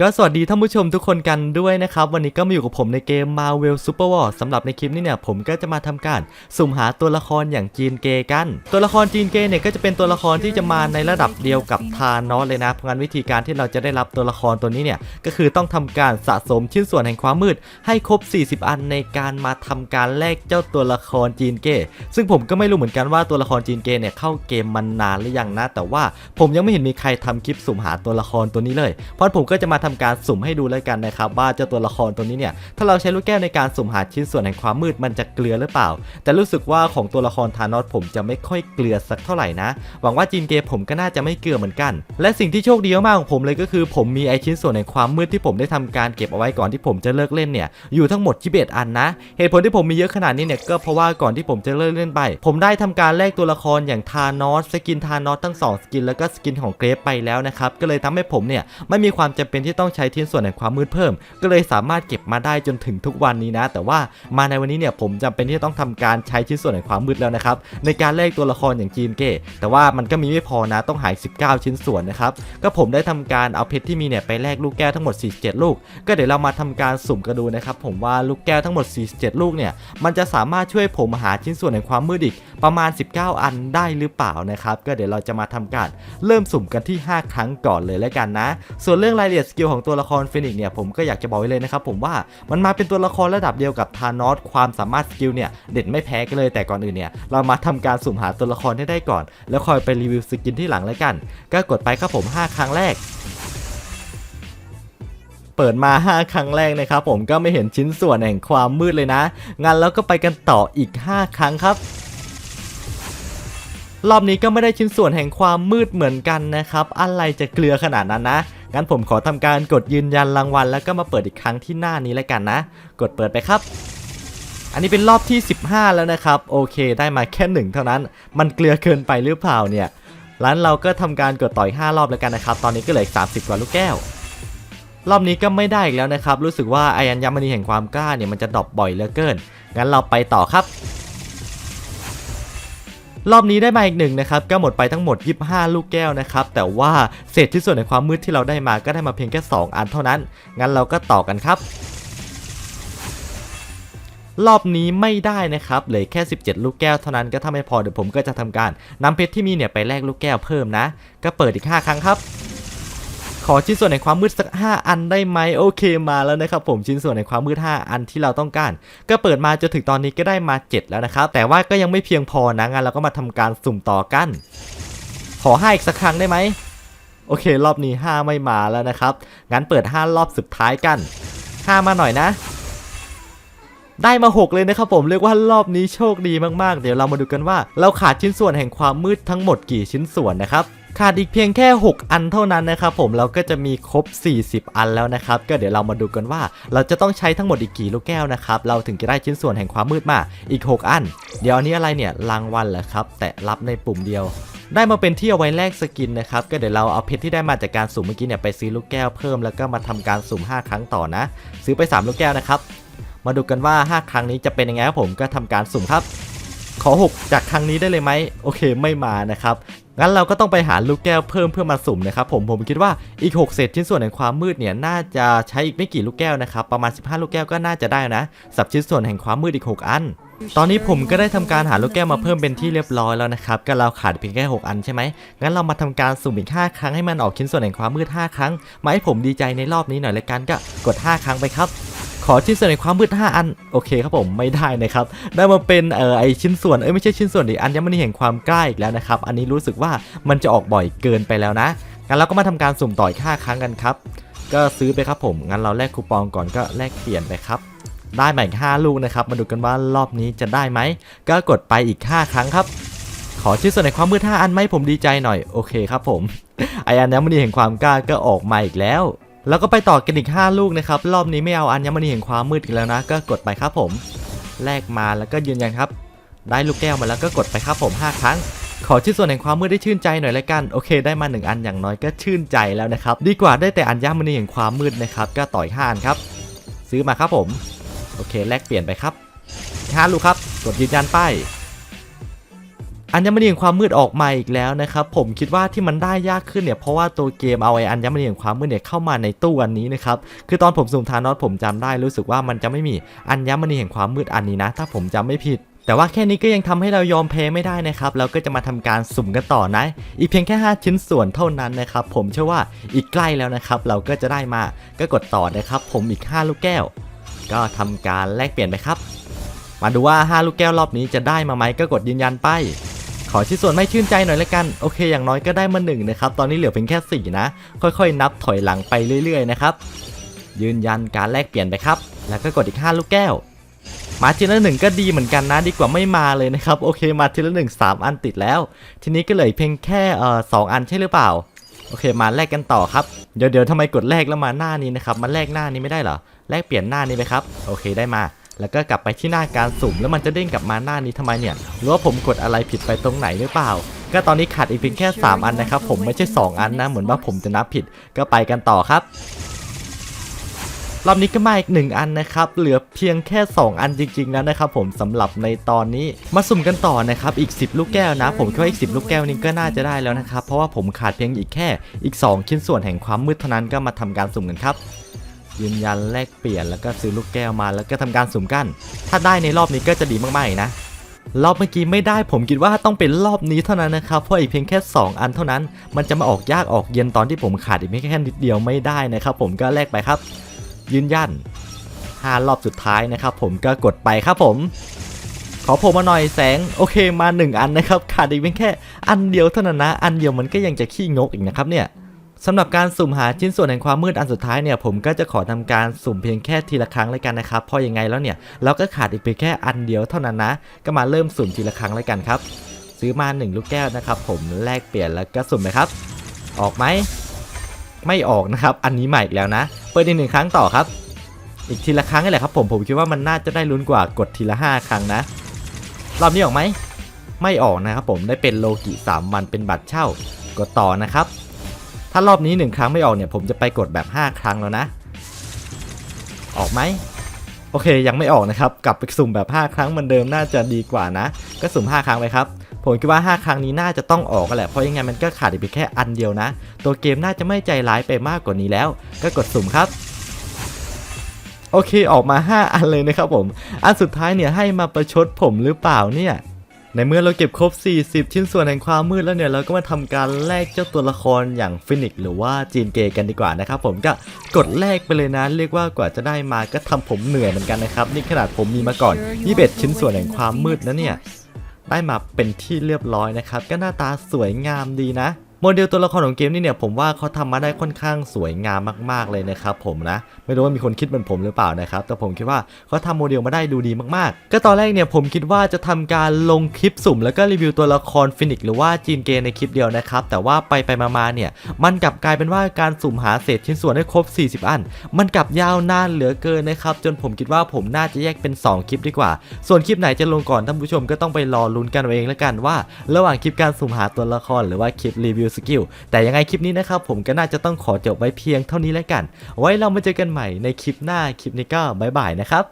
ก็สวัสดีท่านผู้ชมทุกคนกันด้วยนะครับ วันนี้ก็มาอยู่กับผมในเกม Marvel Super War สำหรับในคลิปนี้เนี่ยผมก็จะมาทำการสุ่มหาตัวละครอย่างจีนเกกัน ตัวละครจีนเกเนี่ยก็จะเป็นตัวละครที่จะมาในระดับเดียวกับทานอสเลยนะเพราะงั้นวิธีการที่เราจะได้รับตัวละครตัวนี้เนี่ยก็คือต้องทำการสะสมชิ้นส่วนแห่งความมืด ให้ครบ 40 อันในการมาทำการแลกเจ้าตัวละครจีนเก ซึ่งผมก็ไม่รู้เหมือนกันว่าตัวละครจีนเกเนี่ยเข้าเกมมันนานหรือยังนะ แต่ว่าผมยังไม่เห็นมีใครทำคลิปสุ่มหาตัวละครตัวนี้เลยเพราะผมก็จะมาทำการสุ่มให้ดูแล้วกันนะครับว่าเจ้าตัวละครตัวนี้เนี่ยถ้าเราใช้ลูกแก้วในการสุ่มหาชิ้นส่วนแห่งความมืดมันจะเกลือหรือเปล่า แต่รู้สึกว่าของตัวละครธานอสผมจะไม่ค่อยเกลือสักเท่าไหร่นะ หวังว่าจีนเกย์ผมก็น่าจะไม่เกลือเหมือนกัน และสิ่งที่โชคดีมากของผมเลยก็คือ ผมมีไอชิ้นส่วนแห่งความมืดที่ผมได้ทำการเก็บเอาไว้ก่อนที่ผมจะเลิกเล่นเนี่ยอยู่ทั้งหมด21อันนะ เหตุผลที่ผมมีเยอะขนาดนี้เนี่ยก็เพราะว่าก่อนที่ผมจะเลิกเล่นไป ผมได้ทำการแลกตัวละครอย่างธานอสสกินธานอสทั้งสองสกินแล้วก็สกินของเกรฟไปแล้วนะครับก็เลยทำให้ผมเนี่ยไม่มีความจำเป็นที่ต้องใช้ชิ้นส่วนแห่งความมืดเพิ่ม ก็เลยสามารถเก็บมาได้จนถึงทุกวันนี้นะ แต่ว่ามาในวันนี้เนี่ยผมจำเป็นที่จะต้องทำการใช้ชิ้นส่วนแห่งความมืดแล้วนะครับในการแลกตัวละครอย่างจีนเก้แต่ว่ามันก็มีไม่พอนะต้องหาย 19 ชิ้นส่วนนะครับก็ผมได้ทำการเอาเพชรที่มีเนี่ยไปแลกลูกแก้วทั้งหมด 47 ลูก ก็เดี๋ยวเรามาทำการสุ่มกันดูนะครับผมว่าลูกแก้วทั้งหมด 47 ลูกเนี่ยมันจะสามารถช่วยผมหาชิ้นส่วนแห่งความมืดอีกประมาณ 19 อันได้หรือเปล่านะครับก็เดี๋ยวเราจะมาทำการเริ่มสุ่มกันที่ 5 ครั้งก่อนเลยแล้วกันนะ ส่วนเรื่องรายละเอียดสกิลของตัวละครฟินิกซ์เนี่ยผมก็อยากจะบอกไว้เลยนะครับผมว่ามันมาเป็นตัวละครระดับเดียวกับธานอสความสามารถสกิลเนี่ยเด็ดไม่แพ้กันเลยแต่ก่อนอื่นเนี่ยเรามาทำการสุ่มหาตัวละครให้ได้ก่อน แล้วคอยไปรีวิวสกินที่หลังแล้วกัน ก็กดไปครับผม 5 ครั้งแรกเปิดมา 5 ครั้งแรกนะครับผมก็ไม่เห็นชิ้นส่วนแห่งความมืดเลยนะ งั้นแล้วก็ไปกันต่ออีก 5 ครั้งครับ รอบนี้ก็ไม่ได้ชิ้นส่วนแห่งความมืดเหมือนกันนะครับ อะไรจะเกลือขนาดนั้นนะงั้นผมขอทำการกดยืนยันรางวัล แล้วก็มาเปิดอีกครั้งที่หน้านี้แล้วกันนะ กดเปิดไปครับ อันนี้เป็นรอบที่ 15 แล้วนะครับ โอเค ได้มาแค่หนึ่งเท่านั้น มันเกลือเกินไปหรือเปล่าเนี่ยร้านเราก็ทำการกดต่อย 5 รอบแล้วกันนะครับ ตอนนี้ก็เหลืออีก30 กว่าลูกแก้ว รอบนี้ก็ไม่ได้อีกแล้วนะครับ รู้สึกว่าไออัญมณีแห่งความกล้าเนี่ยมันจะดรอปบ่อยเหลือเกิน งั้นเราไปต่อครับ รอบนี้ได้มาอีกหนึ่งนะครับก็หมดไปทั้งหมด 25 ลูกแก้วนะครับแต่ว่าเศษที่ส่วนในความมืดที่เราได้มาก็ได้มาเพียงแค่ 2 อันเท่านั้น งั้นเราก็ต่อกันครับรอบนี้ไม่ได้นะครับเหลือแค่ 17 ลูกแก้วเท่านั้นก็ถ้าไม่พอเดี๋ยวผมก็จะทำการนำเพชรที่มีเนี่ยไปแลกลูกแก้วเพิ่มนะ ก็เปิดอีก 5 ครั้งครับ ขอชิ้นส่วนในความมืดสัก 5 อันได้ไหมโอเคมาแล้วนะครับผมชิ้นส่วนในความมืด 5 อันที่เราต้องการ ก็เปิดมาจนถึงตอนนี้ก็ได้มา 7 แล้วนะครับ แต่ว่าก็ยังไม่เพียงพอนะงั้นเราก็มาทำการสุ่มต่อกัน ขอ5อีกสักครั้งได้ไหมโอเค รอบนี้ 5 ไม่มาแล้วนะครับ งั้นเปิด 5 รอบสุดท้ายกัน 5 มาหน่อยนะ ได้มา 6 เลยนะครับผม เรียกว่ารอบนี้โชคดีมากๆ เดี๋ยวเรามาดูกันว่า เราขาดชิ้นส่วนแห่งความมืดทั้งหมดกี่ชิ้นส่วนนะครับ ขาดอีกเพียงแค่ 6 อันเท่านั้นนะครับผมเราก็จะมีครบ 40 อันแล้วนะครับ ก็เดี๋ยวเรามาดูกันว่า เราจะต้องใช้ทั้งหมดอีกกี่ลูกแก้วนะครับเราถึงจะได้ชิ้นส่วนแห่งความมืดมาอีก 6 อัน เดี๋ยวอันนี้อะไรเนี่ยรางวัลเหรอครับ แต่รับในปุ่มเดียวได้มาเป็นที่เอาไว้แลกสกินนะครับ ก็เดี๋ยวเราเอาเพชรที่ได้มาจากการสุ่มเมื่อกี้เนี่ยไปซื้อลูกแก้วเพิ่มแล้วก็มาทำการสุ่ม 5 ครั้งต่อนะ ซื้อไป 3 ลูกแก้วนะครับ มาดูกันว่า 5 ครั้งนี้จะเป็นยังไงครับผมก็ทำการสุ่มครับ ขอ 6 จากครั้งนี้ได้เลยไหมโอเคไม่มานะครับงั้นเราก็ต้องไปหาลูกแก้วเพิ่มเพื่อมาสุ่มนะครับผมผมคิดว่าอีก 6 เศษชิ้นส่วนแห่งความมืดเนี่ยน่าจะใช้อีกไม่กี่ลูกแก้วนะครับประมาณ 15 ลูกแก้วก็น่าจะได้นะสับชิ้นส่วนแห่งความมืดอีก 6 อัน ตอนนี้ผมก็ได้ทำการหาลูกแก้วมาเพิ่มเป็นที่เรียบร้อยแล้วนะครับก็เราขาดเพียงแค่ 6 อันใช่ไหมงั้นเรามาทำการสุ่มอีก 5 ครั้งให้มันออกชิ้นส่วนแห่งความมืด 5 ครั้งมาให้ผมดีใจในรอบนี้หน่อยละกันก็กด 5 ครั้งไปครับ ขอชิ้นส่วนในความมืด5อันโอเคครับผมไม่ได้นะครับได้มาเป็นเอ่อไอชิ้นส่วนเอ้ยไม่ใช่ชิ้นส่วนดิอันยังไม่ได้เห็นความใกล้อีกแล้วนะครับอันนี้รู้สึกว่ามันจะออกบ่อยเกินไปแล้วนะงั้นเราก็มาทำการสุ่มต่ออีก5ครั้งกันครับ ก็ซื้อไปครับผมงั้นเราแลกคูปองก่อนก็แลกเปลี่ยนไปครับได้มาอีก5ลูกนะครับมาดูกันว่ารอบนี้จะได้ไหมก็กดไปอีก 5 ครั้งครับ ขอชิ้นส่วนในความมืด5อันไหมผมดีใจหน่อยโอเคครับผมไออันนี้มันดีเห็นความกล้าก็ออกมาอีกแล้ว แล้วก็ไปต่อกันอีก 5 ลูกนะครับ รอบนี้ไม่เอาอัญมณีแห่งความมืดอีกแล้วนะ ก็กดไปครับผมแลกมาแล้วก็ยืนยันครับ ได้ลูกแก้วมาแล้วก็กดไปครับผม 5 ครั้ง ขอชิ้นส่วนแห่งความมืดได้ชื่นใจหน่อยละกันโอเค ได้มา 1 อันอย่างน้อยก็ชื่นใจแล้วนะครับ ดีกว่าได้แต่อัญมณีแห่งความมืดนะครับก็ต่อย5อันครับ ซื้อมาครับผม โอเค แลกเปลี่ยนไปครับ5ลูกครับ กดยืนยันป้าย อัญมณีแห่งความมืดออกมาอีกแล้วนะครับผมคิดว่าที่มันได้ยากขึ้นเนี่ยเพราะว่าตัวเกมเอาไอ้อัญมณีแห่งความมืดเนี่ยเข้ามาในตู้อันนี้นะครับคือตอนผมสุ่มทานอสผมจำได้รู้สึกว่ามันจะไม่มีอัญมณีแห่งความมืดอันนี้นะ ถ้าผมจำไม่ผิดแต่ว่าแค่นี้ก็ยังทำให้เรายอมแพ้ไม่ได้นะครับ เราก็จะมาทำการสุ่มกันต่อนะ อีกเพียงแค่ 5 ชิ้นส่วนเท่านั้นนะครับ ผมเชื่อว่าอีกใกล้แล้วนะครับ เราก็จะได้มา ก็กดต่อนะครับ ผมอีก 5 ลูกแก้ว ก็ทำการแลกเปลี่ยนไปครับ มาดูว่า 5 ลูกแก้วรอบนี้จะได้มาไหมก็กดยืนยันไป อชิ้นส่วนไม่ชื่นใจหน่อยละกัน โอเค อย่างน้อยก็ได้มาหนึ่งนะครับ ตอนนี้เหลือเพียงแค่4นะ ค่อยๆ นับถอยหลังไปเรื่อยๆ นะครับ ยืนยันการแลกเปลี่ยนไปครับ แล้วก็กดอีก 5 ลูกแก้ว มาทีละหนึ่งก็ดีเหมือนกันนะ ดีกว่าไม่มาเลยนะครับ โอเค มาทีละหนึ่งสามอันติดแล้ว ทีนี้ก็เหลือเพียงแค่เอ่อสองอันใช่หรือเปล่า โอเค มาแลกกันต่อครับ เดี๋ยวเดี๋ยวทำไมกดแลกแล้วมาหน้านี้นะครับ มาแลกหน้านี้ไม่ได้เหรอ แลกเปลี่ยนหน้านี้ไหมครับ โอเค ได้มา แล้วก็กลับไปที่หน้าการสุ่ม แล้วมันจะเด้งกลับมาหน้านี้ทำไมเนี่ยหรือว่าผมกดอะไรผิดไปตรงไหนหรือเปล่า ก็ตอนนี้ขาดอีกเพียงแค่ 3 อันนะครับผมไม่ใช่ 2 อันนะเหมือนว่าผมจะนับผิดก็ไปกันต่อครับรอบนี้ก็มาอีกหนึ่งอันนะครับ เหลือเพียงแค่ 2 อันจริงๆแล้วนะครับผมสำหรับในตอนนี้มาสุ่มกันต่อนะครับอีก 10 ลูกแก้วนะ ผมคิดว่าอีก 10 ลูกแก้วนี้ก็น่าจะได้แล้วนะครับเพราะว่าผมขาดเพียงอีกแค่อีก 2 ชิ้นส่วนแห่งความมืดเท่านั้นก็มาทำการสุ่มกันครับ ยืนยันแลกเปลี่ยนแล้วก็ซื้อลูกแก้วมาแล้วก็ทำการสุ่มกันถ้าได้ในรอบนี้ก็จะดีมากๆนะ รอบเมื่อกี้ไม่ได้ผมคิดว่าต้องเป็นรอบนี้เท่านั้นนะครับ เพราะอีกเพียงแค่ 2 อันเท่านั้น มันจะมาออกยากออกเย็นตอนที่ผมขาดอีกไม่แค่นิดเดียวไม่ได้นะครับ ผมก็แลกไปครับ ยืนยัน5รอบสุดท้ายนะครับ ผมก็กดไปครับผมขอโผล่มาหน่อยแสงโอเคมา 1 อันนะครับขาดอีกเพียงแค่อันเดียวเท่านั้นนะ อันเดียวมันก็ยังจะขี้งกอีกนะครับเนี่ย สำหรับการสุ่มหาชิ้นส่วนแห่งความมืดอันสุดท้ายเนี่ยผมก็จะขอทำการสุ่มเพียงแค่ทีละครั้งเลยกันนะครับเพราะยังไงแล้วเนี่ยเราก็ขาดอีกเพียงแค่อันเดียวเท่านั้นนะ ก็มาเริ่มสุ่มทีละครั้งเลยกันครับ ซื้อมา 1 ลูกแก้วนะครับ ผมแลกเปลี่ยนแล้วก็สุ่มไปครับ ออกไหมไม่ออกนะครับ อันนี้ใหม่อีกแล้วนะ เปิดอีกหนึ่งครั้งต่อครับ อีกทีละครั้งนี่แหละครับ ผมผมคิดว่ามันน่าจะได้ลุ้นกว่ากดทีละ 5 ครั้งนะรอบนี้ออกไหมไม่ออกนะครับ ผมได้เป็นโลกิ3วันเป็นบัตรเช่ากดต่อนะครับ ถ้ารอบนี้ 1 ครั้งไม่ออกเนี่ยผมจะไปกดแบบ 5 ครั้งแล้วนะ ออกไหมโอเคยังไม่ออกนะครับ กลับไปสุ่มแบบ 5 ครั้งเหมือนเดิมน่าจะดีกว่านะ ก็สุ่ม 5 ครั้งไปครับผมคิดว่า 5 ครั้งนี้น่าจะต้องออกกันแหละ เพราะยังไงมันก็ขาดอีกแค่อันเดียวนะ ตัวเกมน่าจะไม่ใจร้ายไปมากกว่านี้แล้ว ก็กดสุ่มครับ โอเคออกมา 5 อันเลยนะครับผม อันสุดท้ายเนี่ยให้มาประชดผมหรือเปล่าเนี่ย ในเมื่อเราเก็บครบ 40 ชิ้นส่วนแห่งความมืดแล้วเนี่ยเราก็มาทำการแลกเจ้าตัวละครอย่างฟินิกซ์หรือว่าจีนเกย์กันดีกว่านะครับผมก็กดแลกไปเลยนะ เรียกว่ากว่าจะได้มาก็ทำผมเหนื่อยเหมือนกันนะครับนี่ขนาดผมมีมาก่อน21ชิ้นส่วนแห่งความมืดนะเนี่ยได้มาเป็นที่เรียบร้อยนะครับ ก็หน้าตาสวยงามดีนะ โมเดลตัวละครของเกมนี่เนี่ยผมว่าเขาทำมาได้ค่อนข้างสวยงามมาก ๆเลยนะครับผมนะไม่รู้ว่ามีคนคิดเหมือนผมหรือเปล่านะครับแต่ผมคิดว่าเขาทำโมเดลมาได้ดูดีมากๆ ก็ตอนแรกเนี่ยผมคิดว่าจะทำการลงคลิปสุ่ม แล้วก็รีวิวตัวละครฟินิกหรือว่าจีนเกในคลิปเดียวนะครับแต่ว่าไปไปมาๆเนี่ยมันกลับกลายเป็นว่าการสุ่มหาเศษชิ้นส่วนให้ครบ 40 อัน มันกลับยาวนานเหลือเกินนะครับจนผมคิดว่าผมน่าจะแยกเป็น 2 คลิปดีกว่า ส่วนคลิปไหนจะลงก่อนท่านผู้ชมก็ต้องไปรอลุ้นกันเอาเองแล้วกันว่า ระหว่างคลิปการสุ่มหาตัวละครหรือว่าคลิปรีวิวสกิลแต่ยังไงคลิปนี้นะครับผมก็น่าจะต้องขอจบไว้เพียงเท่านี้แล้วกัน ไว้เรามาเจอกันใหม่ในคลิปหน้าคลิปนี้ก็บายบายนะครับ